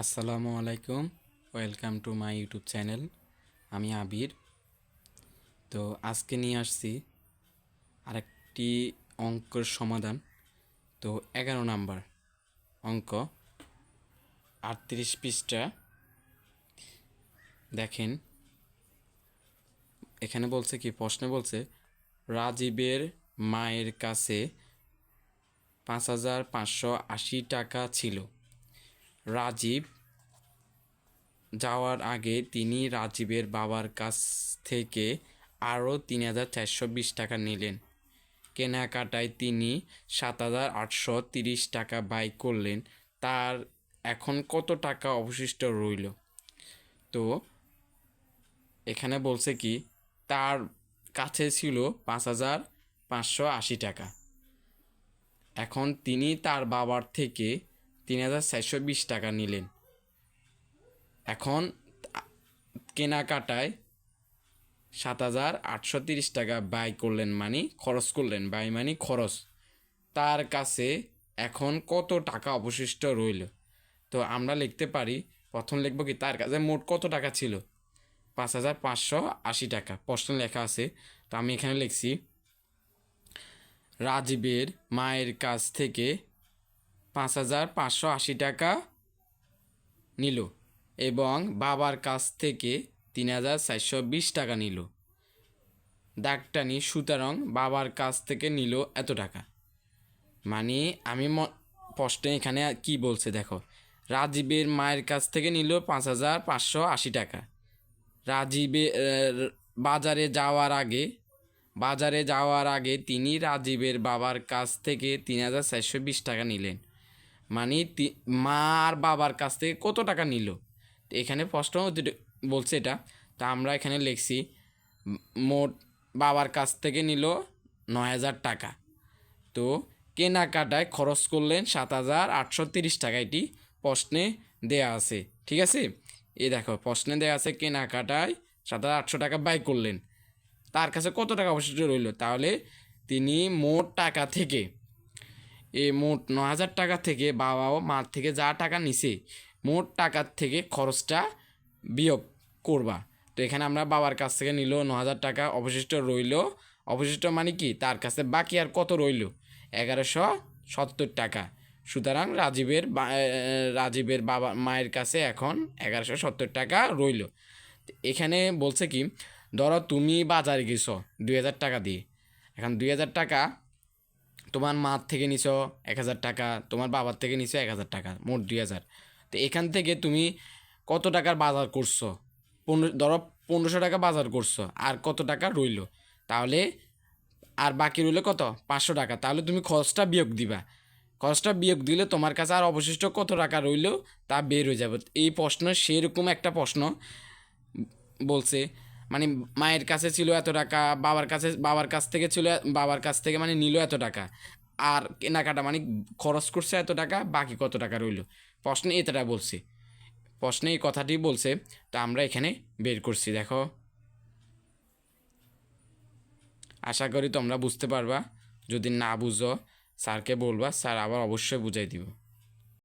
আসসালামু আলাইকুম। Welcome to my YouTube channel আমি আবির। তো আজকে নিয়ে আসছি আরেকটি অঙ্কের সমাধান। তো এগারো নাম্বার অঙ্ক। আটত্রিশ পৃষ্ঠা। দেখেন। এখানে বলছে কি, প্রশ্নে বলছে, রাজীবের মায়ের কাছে পাঁচ হাজার পাঁচশো আশি টাকা ছিল। রাজীব যাওয়ার আগে তিনি রাজীবের বাবার কাছ থেকে আরও তিন হাজার চারশো বিশ টাকা নিলেন। কেনাকাটায় তিনি সাত হাজার আটশো তিরিশ টাকা ব্যয় করলেন। তার এখন কত টাকা অবশিষ্ট রইল? তো এখানে বলছে কি, তার কাছে ছিল পাঁচ হাজার পাঁচশো আশি টাকা। এখন তিনি তার বাবার থেকে তিন হাজার চারশো বিশ টাকা নিলেন। এখন কেনাকাটায় সাত হাজার আটশো তিরিশ টাকা বাই করলেন মানে খরচ করলেন। বাই মানে খরচ। তার কাছে এখন কত টাকা অবশিষ্ট রইল? তো আমরা লিখতে পারি, প্রথম লিখব কি, তার কাছে মোট কত টাকা ছিল? পাঁচ হাজার পাঁচশো আশি টাকা। প্রশ্ন লেখা আছে, তো আমি এখানে লিখছি, রাজীবের মায়ের কাছ থেকে পাঁচ হাজার পাঁচশো আশি টাকা নিল এবং বাবার কাছ থেকে তিন হাজার চারশো বিশ টাকা নিল। দাগটানি সুতরাং বাবার কাছ থেকে নিল এত টাকা। মানে আমি প্রশ্নে এখানে কি বলছে দেখো, রাজীবের মায়ের কাছ থেকে নিল পাঁচ হাজার পাঁচশো আশি টাকা। রাজীবে বাজারে যাওয়ার আগে, বাজারে যাওয়ার আগে তিনি রাজীবের বাবার কাছ থেকে তিন হাজার চারশো বিশ টাকা নিলেন। মানে মা আর বাবার কাছ থেকে কত টাকা নিল? এখানে প্রশ্ন বলছে এটা। তা আমরা এখানে লিখছি, মোট বাবার কাছ থেকে নিল নয় হাজার টাকা। তো কেনাকাটায় খরচ করলেন সাত হাজার আটশো তিরিশ টাকা। এটি প্রশ্নে দেয়া আছে, ঠিক আছে? এ দেখো, প্রশ্নে দেয়া আছে কেনাকাটায় সাত হাজার আটশো টাকা ব্যয় করলেন। তার কাছে কত টাকা অবশিষ্ট রইল? তাহলে তিনি মোট টাকা থেকে এই মোট ন হাজার টাকা থেকে বাবা ও মার থেকে যা টাকা নিছে, মোট টাকার থেকে খরচটা বিয়োগ করবা। তো এখানে আমরা বাবার কাছ থেকে নিল ন হাজার টাকা, অবশিষ্ট রইল। অবশিষ্ট মানে কি? তার কাছে বাকি আর কত রইল? এগারোশো সত্তর টাকা। সুতরাং রাজীবের রাজীবের বাবা, মায়ের কাছে এখন এগারোশো সত্তর টাকা রইল। এখানে বলছে কি? ধরো তুমি বাজারে গেছো দুই হাজার টাকা দিয়ে। এখন দুই হাজার টাকা তোমার মার থেকে নিছো এক হাজার টাকা, তোমার বাবার থেকে নিছো এক হাজার টাকা, মোট দুই হাজার। তো এখান থেকে তুমি কত টাকার বাজার করছ? পনেরো, ধরো পনেরোশো টাকা বাজার করছ, আর কত টাকা রইল? তাহলে আর বাকি রইল কত? পাঁচশো টাকা। তাহলে তুমি খরচটা বিয়োগ দিবা। খরচটা বিয়োগ দিলে তোমার কাছে আর অবশিষ্ট কত টাকা রইল তা বের হয়ে যাবে। এই প্রশ্ন সেরকম একটা প্রশ্ন বলছে। মানে মায়ের কাছে ছিল এত টাকা, বাবার কাছে, বাবার কাছ থেকে ছিল বাবার কাছ থেকে মানে নিল এত টাকা। আর কেনাকাটা মানে খরচ করছে এত টাকা, বাকি কত টাকা রইল? প্রশ্নে এতটা বলছে। প্রশ্নে এই কথাটি বলছে, তো আমরা এখানে বের করছি, দেখো। আশা করি তোমরা বুঝতে পারবা। যদি না বুঝো, স্যারকে বলবা, স্যার আবার অবশ্যই বুঝাই দিব।